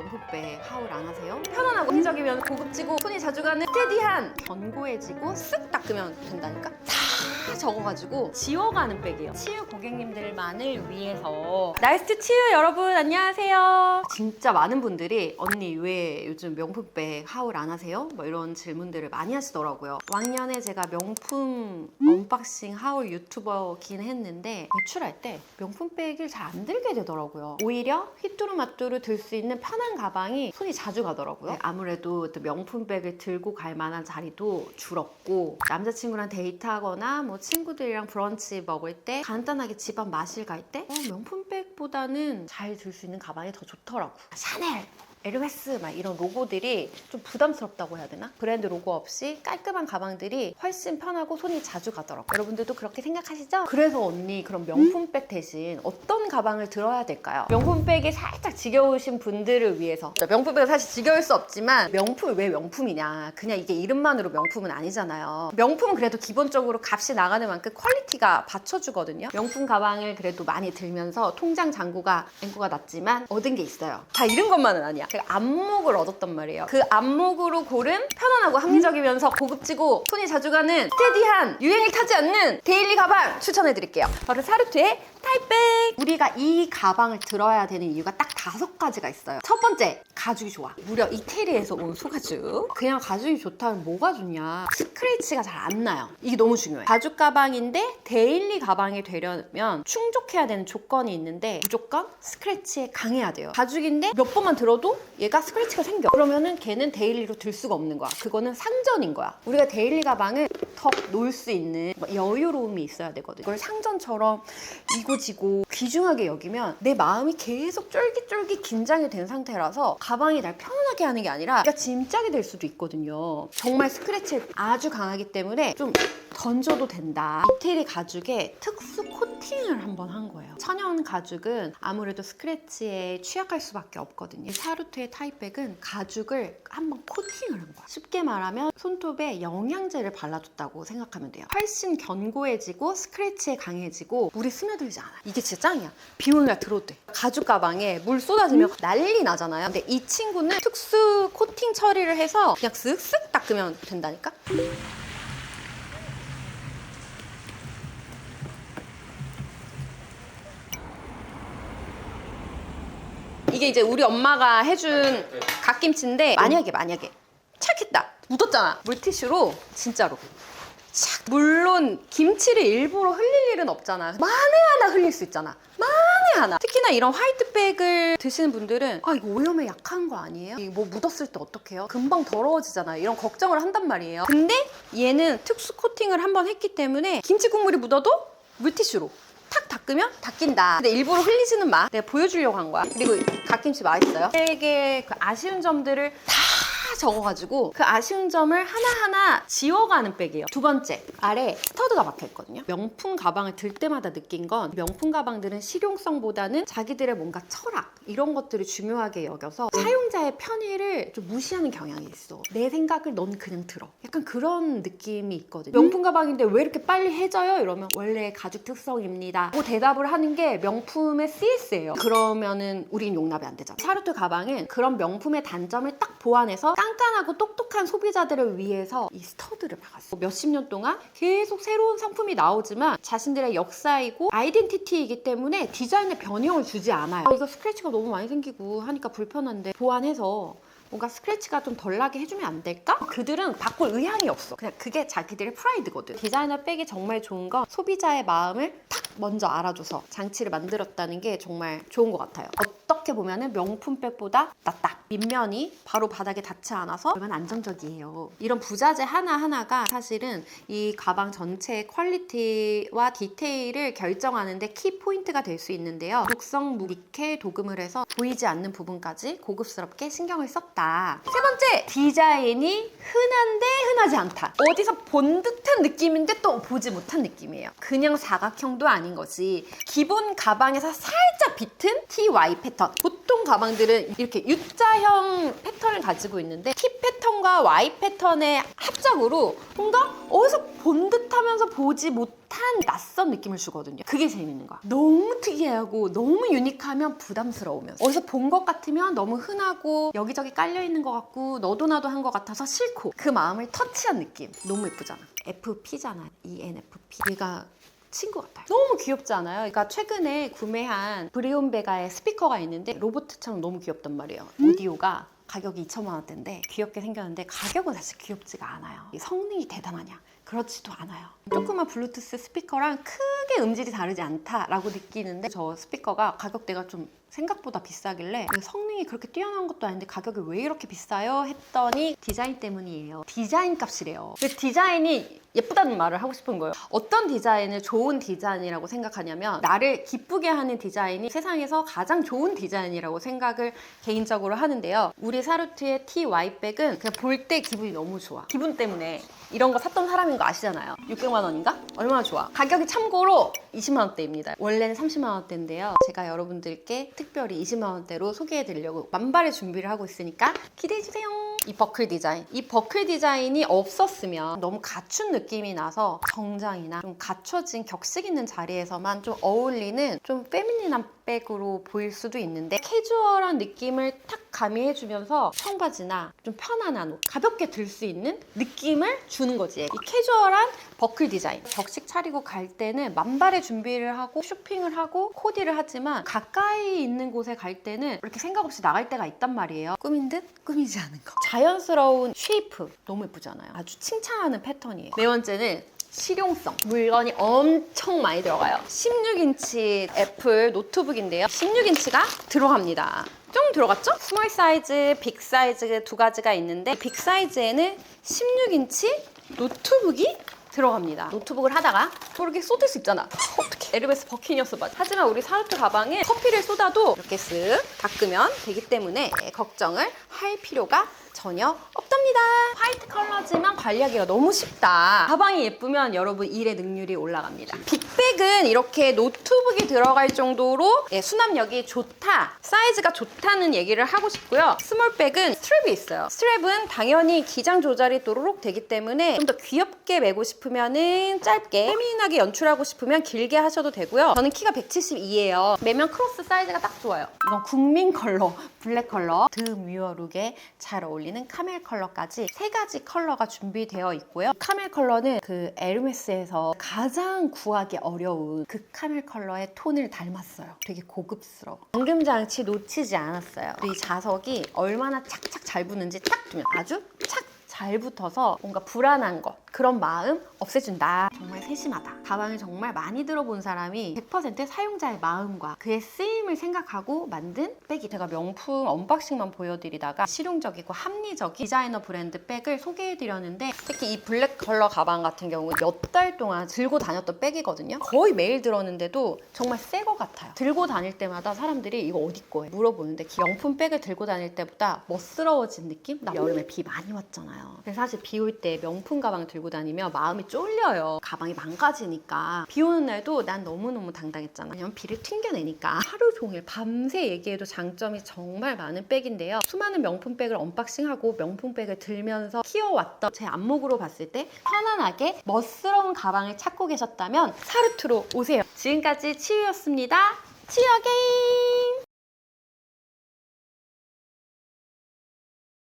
명품백 하울 안 하세요? 편안하고 합리적이면 고급지고 손이 자주 가는 스테디한 견고해지고 쓱 닦으면 된다니까? 다 적어가지고 지워가는 백이에요. 치유 고객님들만을 위해서 나이스 치유 여러분 안녕하세요. 진짜 많은 분들이 언니 왜 요즘 명품백 하울 안 하세요? 뭐 이런 질문들을 많이 하시더라고요. 왕년에 제가 명품 언박싱 하울 유튜버긴 했는데 외출할 때 명품백을 잘 안 들게 되더라고요. 오히려 휘뚜루마뚜루 들 수 있는 편한 가방이 손이 자주 가더라고요. 네, 아무래도 또 명품백을 들고 갈 만한 자리도 줄었고 남자친구랑 데이트하거나 뭐 친구들이랑 브런치 먹을 때 간단하게 집안 마실 갈때 어, 명품백보다는 잘 들 수 있는 가방이 더 좋더라고. 샤넬 에르메스 막 이런 로고들이 좀 부담스럽다고 해야 되나? 브랜드 로고 없이 깔끔한 가방들이 훨씬 편하고 손이 자주 가더라고요. 여러분들도 그렇게 생각하시죠? 그래서 언니 그럼 명품백 대신 어떤 가방을 들어야 될까요? 명품백이 살짝 지겨우신 분들을 위해서 명품백은 사실 지겨울 수 없지만 명품이 왜 명품이냐 그냥 이게 이름만으로 명품은 아니잖아요. 명품은 그래도 기본적으로 값이 나가는 만큼 퀄리티가 받쳐주거든요. 명품 가방을 그래도 많이 들면서 통장 잔고가 앵고가 났지만 얻은 게 있어요. 다 잃은 것만은 아니야. 제가 안목을 얻었단 말이에요. 그 안목으로 고른 편안하고 합리적이면서 고급지고 손이 자주 가는 스테디한 유행을 타지 않는 데일리 가방 추천해드릴게요. 바로 사르트의 타이백. 우리가 이 가방을 들어야 되는 이유가 딱 다섯 가지가 있어요. 첫 번째, 가죽이 좋아. 무려 이태리에서 온 소가죽. 그냥 가죽이 좋다면 뭐가 좋냐? 스크래치가 잘 안 나요. 이게 너무 중요해. 가죽 가방인데 데일리 가방이 되려면 충족해야 되는 조건이 있는데 무조건 스크래치에 강해야 돼요. 가죽인데 몇 번만 들어도 얘가 스크래치가 생겨. 그러면은 걔는 데일리로 들 수가 없는 거야. 그거는 상전인 거야. 우리가 데일리 가방을 턱 놓을 수 있는 뭐 여유로움이 있어야 되거든. 이걸 상전처럼 이 고지고 귀중하게 여기면 내 마음이 계속 쫄깃쫄깃 긴장이 된 상태라서 가방이 날 편하게 하는 게 아니라 내가 짐짝이 될 수도 있거든요. 정말 스크래치를 아주 강하기 때문에 좀 던져도 된다. 이태리 가죽에 특수 코팅을 한번 한 거예요. 천연 가죽은 아무래도 스크래치에 취약할 수밖에 없거든요. 이 사루트의 타이백은 가죽을 한번 코팅을 한 거야. 쉽게 말하면 손톱에 영양제를 발라줬다고 생각하면 돼요. 훨씬 견고해지고 스크래치에 강해지고 물이 스며들지 않아. 이게 진짜 짱이야. 비 오는 날 들어도 돼. 가죽 가방에 물 쏟아지면 난리 나잖아요. 근데 이 친구는 특수 코팅 처리를 해서 그냥 쓱쓱 닦으면 된다니까? 이게 이제 우리 엄마가 해준 갓김치인데 만약에 만약에 착했다 묻었잖아 물티슈로 진짜로 착 물론 김치를 일부러 흘릴 일은 없잖아 만에 하나 흘릴 수 있잖아 만에 하나 특히나 이런 화이트백을 드시는 분들은 아 이거 오염에 약한 거 아니에요? 이거 뭐 묻었을 때 어떡해요? 금방 더러워지잖아요 이런 걱정을 한단 말이에요 근데 얘는 특수 코팅을 한번 했기 때문에 김치 국물이 묻어도 물티슈로 탁 닦으면 닦인다. 근데 일부러 흘리지는 마. 내가 보여주려고 한 거야. 그리고 갓김치 맛있어요. 되게 그 아쉬운 점들을 다 적어가지고 그 아쉬운 점을 하나하나 지워가는 백이에요. 두 번째, 아래 스터드가 박혀 있거든요. 명품 가방을 들 때마다 느낀 건 명품 가방들은 실용성보다는 자기들의 뭔가 철학 이런 것들을 중요하게 여겨서 사용자의 편의를 좀 무시하는 경향이 있어. 내 생각을 넌 그냥 들어. 약간 그런 느낌이 있거든요. 명품 가방인데 왜 이렇게 빨리 해져요? 이러면 원래 가죽 특성입니다. 고 대답을 하는 게 명품의 CS예요. 그러면은 우린 용납이 안 되잖아. 사르트 가방은 그런 명품의 단점을 딱 보완해서 깐깐하고 똑똑한 소비자들을 위해서 이 스터드를 박았어. 몇십 년 동안 계속 새로운 상품이 나오지만 자신들의 역사이고 아이덴티티이기 때문에 디자인에 변형을 주지 않아요. 아, 이거 스크래치가 너무 많이 생기고 하니까 불편한데 보완해서 뭔가 스크래치가 좀 덜 나게 해주면 안 될까? 그들은 바꿀 의향이 없어. 그냥 그게 자기들의 프라이드거든. 디자이너 백이 정말 좋은 건 소비자의 마음을 탁 먼저 알아줘서 장치를 만들었다는 게 정말 좋은 것 같아요. 어떻게 보면은 명품 백보다 낫다. 밑면이 바로 바닥에 닿지 않아서 얼마나 안정적이에요. 이런 부자재 하나하나가 사실은 이 가방 전체의 퀄리티와 디테일을 결정하는데 키 포인트가 될 수 있는데요. 독성 무니켈 도금을 해서 보이지 않는 부분까지 고급스럽게 신경을 썼다. 세 번째, 디자인이 흔한데 흔하지 않다. 어디서 본 듯한 느낌인데 또 보지 못한 느낌이에요. 그냥 사각형도 아닌 거지. 기본 가방에서 살짝 비튼 TY 패턴. 보통 가방들은 이렇게 U자형 패턴을 가지고 있는데 T 패턴 패턴과 Y 패턴의 합작으로 뭔가 어디서 본 듯하면서 보지 못한 낯선 느낌을 주거든요. 그게 재밌는 거야. 너무 특이하고 너무 유니크하면 부담스러우면 어디서 본 것 같으면 너무 흔하고 여기저기 깔려 있는 것 같고 너도 나도 한 것 같아서 싫고 그 마음을 터치한 느낌 너무 예쁘잖아. FP잖아. ENFP. 얘가 친구 같아요. 너무 귀엽지 않아요? 그러니까 최근에 구매한 브리온베가의 스피커가 있는데 로봇처럼 너무 귀엽단 말이에요. 오디오가 가격이 2천만 원대인데 귀엽게 생겼는데 가격은 사실 귀엽지가 않아요. 이 성능이 대단하냐? 그렇지도 않아요. 조그만 블루투스 스피커랑 크게 음질이 다르지 않다라고 느끼는데 저 스피커가 가격대가 좀 생각보다 비싸길래 성능이 그렇게 뛰어난 것도 아닌데 가격이 왜 이렇게 비싸요? 했더니 디자인 때문이에요. 디자인 값이래요. 그 디자인이 예쁘다는 말을 하고 싶은 거예요. 어떤 디자인을 좋은 디자인이라고 생각하냐면 나를 기쁘게 하는 디자인이 세상에서 가장 좋은 디자인이라고 생각을 개인적으로 하는데요. 우리 사루트의 TY백은 그냥 볼 때 기분이 너무 좋아. 기분 때문에 이런 거 샀던 사람인 거 아시잖아요. 600만 원인가? 얼마나 좋아. 가격이 참고로 20만 원대입니다. 원래는 30만 원대인데요. 제가 여러분들께 특별히 20만 원대로 소개해 드리려고 만발의 준비를 하고 있으니까 기대해 주세요. 이 버클 디자인. 이 버클 디자인이 없었으면 너무 갖춘 느낌 이 나서 정장이나 좀 갖춰진 격식 있는 자리에서만 좀 어울리는 좀 페미닌한 백으로 보일 수도 있는데 캐주얼한 느낌을 탁 가미해주면서 청바지나 좀 편안한 옷, 가볍게 들 수 있는 느낌을 주는 거지. 이 캐주얼한 버클 디자인. 격식 차리고 갈 때는 만발의 준비를 하고 쇼핑을 하고 코디를 하지만 가까이 있는 곳에 갈 때는 이렇게 생각 없이 나갈 때가 있단 말이에요. 꾸민 듯 꾸미지 않은 거. 자연스러운 쉐이프. 너무 예쁘잖아요. 아주 칭찬하는 패턴이에요. 네 번째는 실용성. 물건이 엄청 많이 들어가요. 16인치 애플 노트북인데요. 16인치가 들어갑니다. 좀 들어갔죠? 스몰 사이즈, 빅 사이즈 두 가지가 있는데 빅 사이즈에는 16인치 노트북이 들어갑니다. 노트북을 하다가 또 이렇게 쏟을 수 있잖아. 에르메스 버키니어스 바지. 하지만 우리 사르트 가방에 커피를 쏟아도 이렇게 쓱 닦으면 되기 때문에 걱정을 할 필요가 전혀 없답니다. 화이트 컬러지만 관리하기가 너무 쉽다. 가방이 예쁘면 여러분 일의 능률이 올라갑니다. 빅백은 이렇게 노트북이 들어갈 정도로 예, 수납력이 좋다, 사이즈가 좋다는 얘기를 하고 싶고요. 스몰백은 스트랩이 있어요. 스트랩은 당연히 기장 조절이 또로록 되기 때문에 좀 더 귀엽게 메고 싶으면은 짧게, 페미닌하게 연출하고 싶으면 길게 하셔도 되고요. 저는 키가 172예요. 매면 크로스 사이즈가 딱 좋아요. 이건 국민 컬러, 블랙 컬러, 드뮤어 룩에 잘 어울리는 카멜 컬러까지 세 가지 컬러가 준비되어 있고요. 카멜 컬러는 그 에르메스에서 가장 구하기 어려운 그 카멜 컬러의 톤을 닮았어요. 되게 고급스러워. 방금 장치 놓치지 않았어요. 이 자석이 얼마나 착착 잘 붙는지 딱 두면 아주 착 잘 붙어서 뭔가 불안한 것 그런 마음 없애준다. 정말 세심하다. 가방을 정말 많이 들어본 사람이 100% 사용자의 마음과 그의 쓰임을 생각하고 만든 백이 제가 명품 언박싱만 보여드리다가 실용적이고 합리적인 디자이너 브랜드 백을 소개해드렸는데 특히 이 블랙 컬러 가방 같은 경우 몇 달 동안 들고 다녔던 백이거든요. 거의 매일 들었는데도 정말 새 거 같아요. 들고 다닐 때마다 사람들이 이거 어디 거예요? 물어보는데 명품 백을 들고 다닐 때보다 멋스러워진 느낌? 나 여름에 비 많이 왔잖아요. 그래서 사실 비 올 때 명품 가방 들고 다니면 마음이 쫄려요. 가방이 망가지 니까. 비 오는 날도 난 너무너무 당당했잖아. 왜냐면 비를 튕겨내니까. 하루 종일 밤새 얘기해도 장점이 정말 많은 백인데요. 수많은 명품 백을 언박싱하고 명품 백을 들면서 키워왔던 제 안목으로 봤을 때 편안하게 멋스러운 가방을 찾고 계셨다면 사르트로 오세요. 지금까지 치유였습니다. 치유 어게인!